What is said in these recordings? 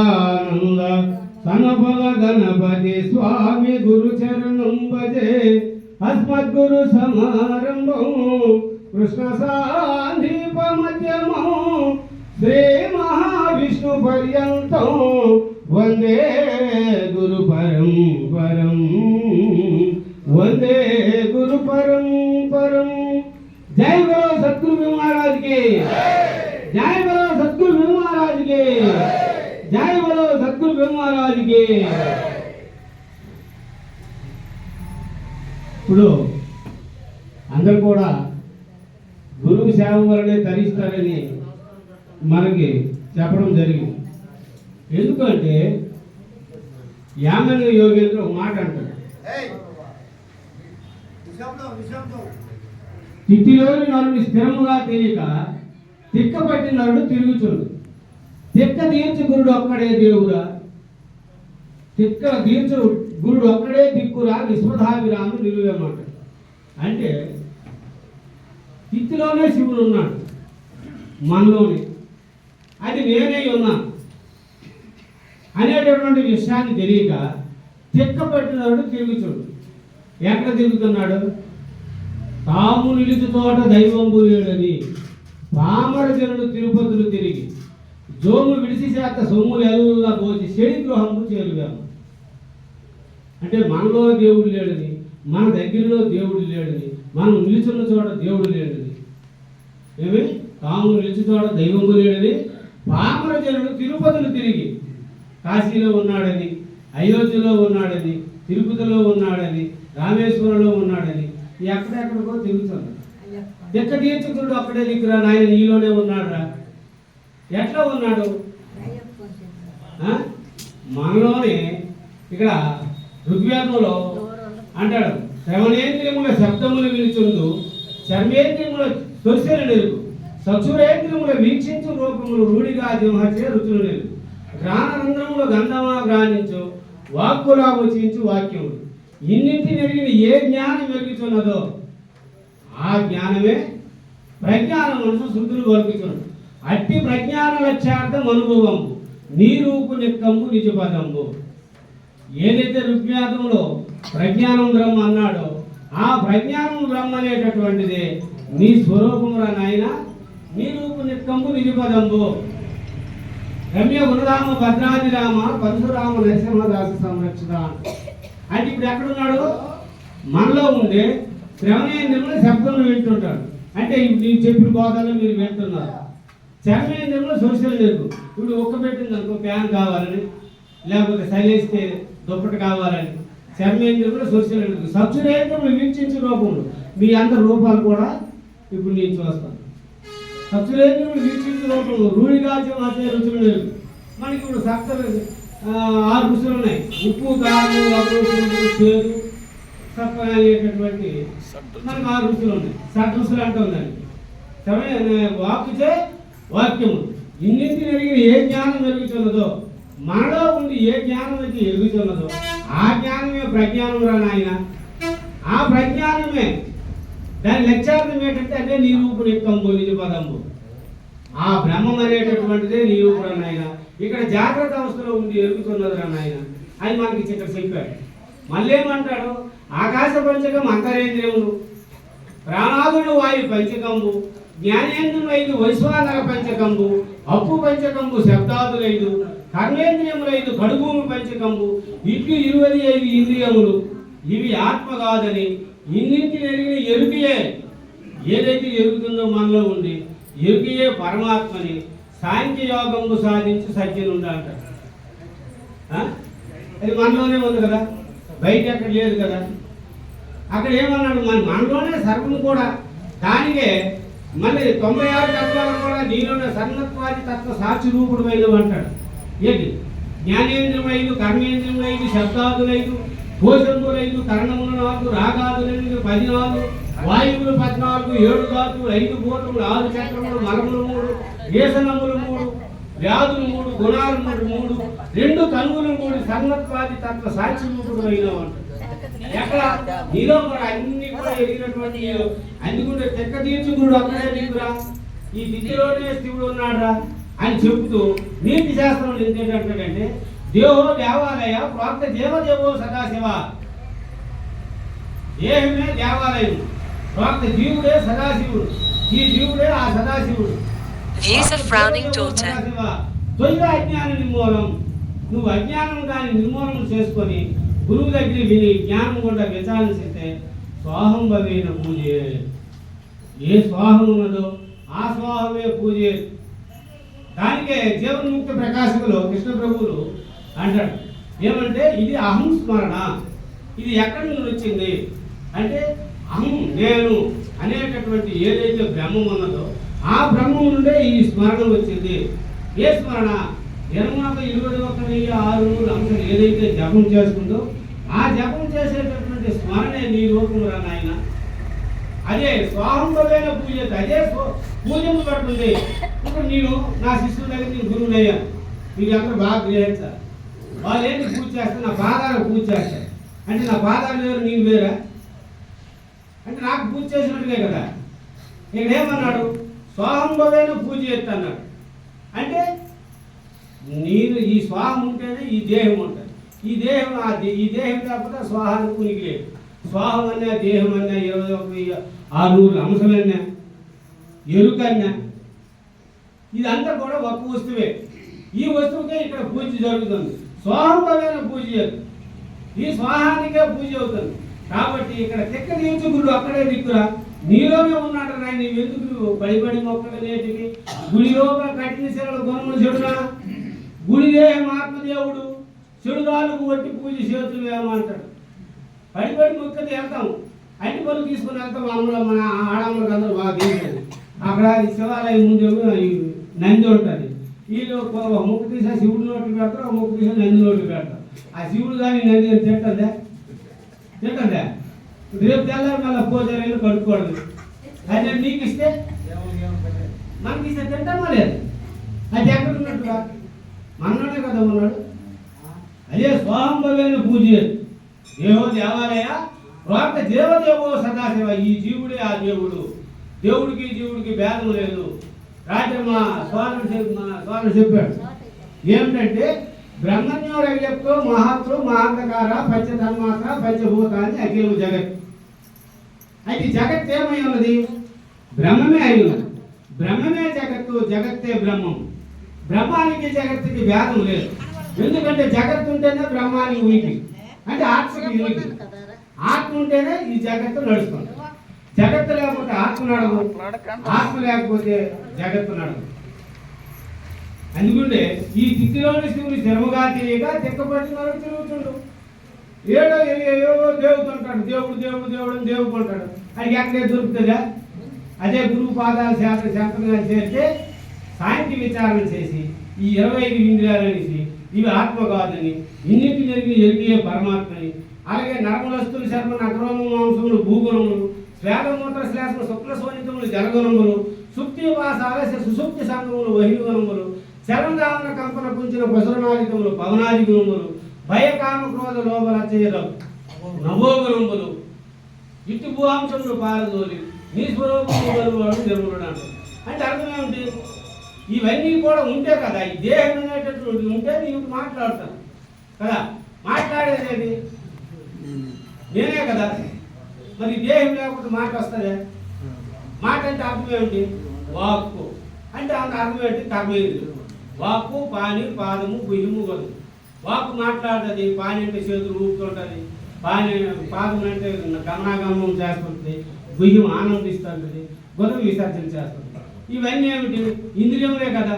ఆనంద గణపతి స్వామి గురు చరణం భజే. అస్మద్గురు సమారంభం కృష్ణ సాధీప మధ్యమం. శ్రీ మహావిష్ణు పర్యంతం వందే గురు పరం పరం ఇప్పుడు అందరు కూడా గురువు సేవ వలనే తరిస్తారని మనకి చెప్పడం జరిగింది. ఎందుకంటే యామన్య యోగేంద్ర ఒక మాట అంటాడు. తిథిలోని నరుని స్థిరముగా తెలియక తిక్క పట్టిన నరుడు తిరుగుచుండు. తిక్క తీర్చు గురుడు ఒక్కడే దేవురా తిక్క తీర్చు గురుడు ఒక్కడే దిక్కురా విశ్వధావిరాము నిలువేమాట. అంటే తిత్తిలోనే శివుడు ఉన్నాడు. మనలోనే. అది నేనే ఉన్నా. అనేటటువంటి విషయాన్ని తెలియక తిక్క పట్టినవాడు తిరుగుచుడు ఎక్కడ తిరుగుతున్నాడు? తాము నిలుచు తోట దైవం లేడని పామర జనుడు తిరుపతులు తిరిగి జోము విడిసి చేత సొమ్ములు ఎల్లా పోసి శని గృహము చేరుగాము. అంటే మనలో దేవుడు లేడని మన దగ్గరలో దేవుడు లేడని మనం నిలుచున్న చోట దేవుడు లేడని. ఏమి? తాము నిలిచి చోట దైవము లేడని పామర జనుడు తిరుపతులు తిరిగి కాశీలో ఉన్నాడని అయోధ్యలో ఉన్నాడని తిరుపతిలో ఉన్నాడని రామేశ్వరంలో ఉన్నాడని ఎక్కడెక్కడికో తిరుగుతున్నాడు. ఎక్కడ తీర్చుకున్నాడు అక్కడే దిక్కురా నాయన నీలోనే ఉన్నాడురా. ఎట్లా ఉన్నాడు? మనలోనే ఇక్కడ ఋగ్వేదంలో అంటాడు శ్రవణేంద్రియముల శబ్దములు వినుచుందు చర్మేంద్రియముల స్పర్శలు నెరుగు సచురేంద్రియముల వీక్షించు రూపములు రూఢిగా జింహచే రుచులు లేదు గ్రానరంధ్రములు గంధమా గ్రానించు వాక్కులా వచించు వాక్యములు. ఇన్నింటి నెరిగిన ఏ జ్ఞానం వెలుగుతున్నదో ఆ జ్ఞానమే ప్రజ్ఞానం మనసు శుద్ధులు కలుగుతున్నాడు అట్టి ప్రజ్ఞాన లక్ష్యార్థం అనుభవము నీ రూపు నిక్కము నిజపదంబు ఏదైతే ఋగ్వేదంలో ప్రజ్ఞానం బ్రహ్మ అన్నాడో ఆ ప్రజ్ఞానం బ్రహ్మ అనేటటువంటిది నీ స్వరూపమురా నాయన నీ రూపు నిక్కము నిజపదంబు రమ్య గుణరామ భద్రాది రామ పరశురామ నరసింహదాస సంరక్షణ అంటే ఇప్పుడు ఎక్కడున్నాడు? మనలో ఉండే శ్రవణేంద్రంలో శబ్దం వింటుంటాడు. అంటే ఇప్పుడు నేను చెప్పిన బోధనలు మీరు వింటున్నారు. చర్మేంద్రంలో సోషల్ లేదు ఇప్పుడు ఒక్క పెట్టింది అనుకో ఫ్యాన్ కావాలని లేకపోతే సైలేస్తే దుప్పటి కావాలని. చర్మేంద్రంలో సోషల్ లేదు సత్సురేంద్రంలో వీక్షించే రూపములు. మీ అందరి రూపాలు కూడా ఇప్పుడు నేను చూస్తాను. సత్సురేంద్రుడు వీక్షించే రూపములు. రూఢిగాచం అదే రుచులు లేదు మనకి ఇప్పుడు సత్తలు ఆరు రుచులు ఉన్నాయి. ఉప్పు కారం అపరుచులు చేదు సప్ప అనేటటువంటి మనకు ఆరు రుచులు ఉన్నాయి. సట్ రుచులు అంటాం దాన్ని సమయ వాక్కుచే వాక్యము. ఇన్నింటి జరిగిన ఏ జ్ఞానం జరుగుతున్నదో మనలో ఉండి ఏ జ్ఞానం అయితే ఎదుగుతున్నదో ఆ జ్ఞానమే ప్రజ్ఞానం రా నాయన. ఆ ప్రజ్ఞానమే. దాని లక్ష్యార్థం ఏంటంటే అదే నిరూపుడు ఎక్కంబు నిజ పదంబు ఆ బ్రహ్మం అనేటటువంటిదే నిరూపుడు నాయన. ఇక్కడ జాగ్రత్త అవస్థలో ఉండి ఎరుగుతున్నది రా నాయన. అని మనకి ఇక్కడ చెప్పాడు. మళ్ళీ ఏమంటాడు ఆకాశ పంచకం అంతరేంద్రియములు. ప్రాణాదుడు వాయు పంచకంబు జ్ఞానేంద్రుడు ఐదు వైశ్వానర పంచకంబు అప్పు పంచకంబు శబ్దాదులైదు. కర్మేంద్రియములైదు కడుభూమి పంచకము ఇట్లు ఇరవై ఐదు ఇంద్రియములు. ఇవి ఆత్మ కాదని ఇన్నింటి ఎరిగిన ఎరుకయే. ఏదైతే ఎరుగుతుందో మనలో ఉండి ఎరుకయే పరమాత్మని సాంఖ్య యోగంబు సాధించి సత్యనుండ అంటారు అది మనలోనే ఉంది కదా. బయట ఎక్కడ లేదు కదా. అక్కడ ఏమన్నాడు? మన మనలోనే సర్వం కూడా. దానికే మళ్ళీ తొంభై ఆరు తత్వాలు కూడా నీలోనే సర్వత్వాది తత్వ సాక్షి రూపుడు అంటాడు ఏంటి జ్ఞానేంద్రమైదు కర్మేంద్రమైదు శబ్దాదులైదు కోశంబులైదు కరణములు నాలుగు రాగాదులైదు పదినాలుగు వాయువులు పద్నాలుగు ఏడు ధాతులు ఐదు భూతములు ఆరు చక్రములు మరములు మూడు వేసనములు మూడు వ్యాధులు మూడు గుణాలు మూడు మూడు రెండు కనుగులు మూడు సన్నత్వాది తత్వ సాక్షి రూపుడు అయిన ఎక్కడ? నీలో కూడా అన్ని కూడా ఎదిగినటువంటి అందుకుంటే తెక్క తీర్చుకుడు అక్కడే నీకురా ఈ దిద్దులోనే శివుడు ఉన్నాడురా. అని చెబుతూ నీతి శాస్త్రం ఏంటంటే దేవో దేవాలయ ప్రాప్త దేవదేవో సదాశివ. దేహమే దేవాలయం. ప్రాప్త జీవుడే సదాశివుడు. ఈ జీవుడే ఆ సదాశివుడు. తొలిగా అజ్ఞాన నిర్మూలం. నువ్వు అజ్ఞానం దాన్ని నిర్మూలన చేసుకొని గురువు దగ్గర విని జ్ఞానం కూడా విచారణ చేస్తే స్వాహం భవైన పూజే. ఏ స్వాహం ఉన్నదో ఆ స్వాహమే పూజే. దానికే జీవన్ముక్త ప్రకాశకులు కృష్ణ ప్రభువులు అంటాడు. ఏమంటే ఇది అహం స్మరణ ఇది ఎక్కడి నుండి వచ్చింది? అంటే అహం నేను అనేటటువంటి ఏదైతే బ్రహ్మం ఉన్నదో ఆ బ్రహ్మం నుండే ఈ స్మరణ వచ్చింది. ఏ స్మరణ? జన్మాక ఇరవై ఒక వెయ్యి ఆరు అంశాలు ఏదైతే జపం చేసుకుందో ఆ జపం చేసేటటువంటి స్మరణే నీ రూపం రా నాయన. అదే స్వాహంభమైన పూజ అదే స్వ- పూజింపబడుతుంది అప్పుడు నేను నా శిష్యుల దగ్గర నేను గురువునయ్యాను మీరు అందరూ బాగా గ్రహించాలి వాళ్ళు ఏంటి పూజ చేస్తారు? నా పాదాలకు పూజ చేస్తారు. అంటే నా పాదాలు వేరు నేను వేరా? అంటే నాకు పూజ చేసినట్టుగా కదా. ఇక్కడ ఏమన్నాడు స్వాహంభమైన పూజ చేస్తాడు అంటే నేను ఈ స్వాహం ఉంటేనే ఈ దేహం ఉంటుంది. ఈ దేహం ఆ ఈ దేహం కాకపోతే స్వాహానికి ఉనికి లేదు. స్వాహం అన్నా దేహం అన్నా ఇరవై ఒక ఆరు నూరు అంశమన్నా ఎరుకన్నా ఇదంతా కూడా ఒక వస్తువే. ఈ వస్తువుకే ఇక్కడ పూజ జరుగుతుంది. స్వాహంభమైన పూజ ఈ స్వాహానికే పూజ అవుతుంది. కాబట్టి ఇక్కడ తిక్క తీర్చుకుడు అక్కడే దిక్కురా. నీలోనే ఉన్నాడు నాయన నీవు ఎందుకు నువ్వు పడిపడి మొక్కలు నేటికి గుడి కట్టిన శిలలు గుణములు చెడురా? గుడిదే దేహం ఆత్మదేవుడు చెడుగాలకు వట్టి పూజ చేతులు వేయమంటాడు పడిపడి మొక్కది వెళ్తాం అట్టి పనులు తీసుకుని వెళ్తాం. అమ్మలో మన ఆడమ్మలకు అందరూ బాగా అక్కడ శివాలయం ముందేమో నంది ఉంటుంది. వీళ్ళు ఒక ముక్కు తీసా శివుడి నోట్లు పెడతారు ఒక ముక్కు తీసా నంది నోట్లు పెడతారు. ఆ శివుడు కానీ నంది అని తింటుందా తింటుందా రేపు తెల్లారు మళ్ళీ పూజారీలు కడుక్కోవడం అదే నీకు ఇస్తే? మనకి ఇస్తే తింటామా లేదు? అది ఎక్కడ ఉన్నట్టుగా మనలోనే కదా ఉన్నాడు అదే స్వాహంభవైన పూజ దేవో దేవాలయ ప్రాప్త దేవదేవో సదాశివ. ఈ జీవుడే ఆ దేవుడు. దేవుడికి జీవుడికి భేదం లేదు. రాత్రి మా స్వామి మా స్వామి చెప్పాడు. ఏమిటంటే బ్రహ్మజ్ఞుడయ్యప్పో మహాత్రు మహాంధకార పంచధర్మాత్ర అని అఖిలము జగత్. అయితే జగత్ ఏమై ఉన్నది? బ్రహ్మమే అయి ఉన్నది. బ్రహ్మమే జగత్తు జగత్తే బ్రహ్మం. బ్రహ్మానికి జగత్తుకి భేదం లేదు. ఎందుకంటే జగత్తు ఉంటేనే బ్రహ్మానికి ఉనికి అంటే ఆత్మకి ఉనికి ఆత్మ ఉంటేనే ఈ జగత్తు నడుస్తుంది. జగత్తు లేకపోతే ఆత్మ నడదు ఆత్మ లేకపోతే జగత్తు నడదు అందుకుంటే ఈ దిక్కులోని శివుని జన్మగా తెలియక తిక్కపట్టి మరొక తిరుగుతుండు ఏడో ఏవో దేవుతుంటాడు దేవుడు దేవుడు దేవుడు అని దేవుకుంటాడు అది ఎక్కడే దొరుకుతుందా? అదే గురువు పాదాలు శాస్త్ర శాస్త్రంగా చేస్తే సాంఖ్య విచారణ చేసి ఈ ఇరవై ఐదు ఇంద్రియాలు అనేసి ఇవి ఆత్మ కాదని ఇన్నింటి జరిగి ఎరిగే పరమాత్మని అలాగే నరములస్తులు శర్మ నగరము మాంసములు భూగుణములు శ్వేతమూత్ర శ్లేషము శుక్ల శోణితములు జలగుణములు సుప్తి వాస ఆలస్య సుసుప్తి సంగములు వహిగుణములు శరణామన కంపన కుంచిన పశునాదికములు పవనాది గుణములు భయకామ క్రోధ లోపల చేయడం నవోగుణములు ఇటు భూయాంశములు పారదోలి నీ స్వరూపము గలువాడు అంటే అర్థం ఏమిటి? ఇవన్నీ కూడా ఉంటే కదా ఈ దేహం అనేటటువంటి ఉంటే నీవు మాట్లాడతాను కదా? మాట్లాడేది నేనే కదా. మరి దేహం లేకపోతే మాట వస్తుందే? మాట అంటే అర్థం ఏమిటి? వాక్కు. అంటే అంత అర్థం ఏంటి కర్మేంద్రియం వాక్కు పాని పాదము భుజము గదు వాక్కు మాట్లాడుతుంది. పాని అంటే చేతులు ఊపుతుంటుంది పాని పాదం అంటే గమనాగమనం చేస్తుంటుంది. భుజం ఆనందిస్తుంటుంది. గొడవ విసర్జన చేస్తుంది ఇవన్నీ ఏమిటి? ఇంద్రియములే కదా.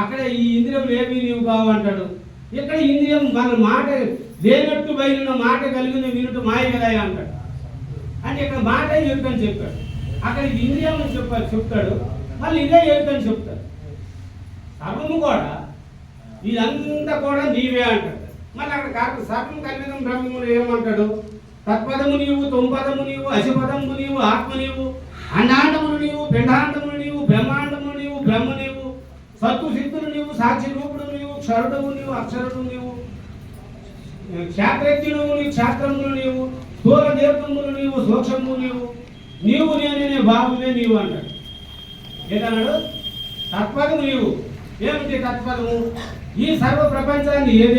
అక్కడ ఈ ఇంద్రియములు ఏమి నీవు కావంటాడు ఇక్కడ ఇంద్రియం మన మాట లేనట్టు బయలున్న మాట కలిగిన వినుట మాయ కదా అంటాడు. అంటే ఇక్కడ మాట ఎరుకని చెప్పాడు. అక్కడ ఇది ఇంద్రియం అని చెప్పాడు చెప్తాడు. మళ్ళీ ఇదే ఎరుకని చెప్తాడు. సర్వము కూడా ఇదంతా కూడా నీవే అంటాడు. మళ్ళీ అక్కడ కాదు సర్వం కలిగిన బ్రహ్మములు ఏమంటాడు? తత్పదము నీవు తొంపదము నీవు అశుపదము నీవు ఆత్మ నీవు అండాండములు నీవు పిండాండములు నీవు బ్రహ్మాండములు నీవు బ్రహ్మ నీవు సత్తు సిద్ధులు నీవు సాక్షి రూపుడు నీవు క్షరుడవు నీవు అక్షరుడు నీవు క్షేత్రజ్ఞుడు నీవు క్షేత్రములు నీవు స్థూల దీర్ఘములు నీవు సూక్ష్మము నీవు నీవు నేనే భావమే నీవు అంటాడు. ఏదన్నాడు తత్వము నీవు ఏమిటి తత్వము ఈ సర్వ ప్రపంచాన్ని ఏదే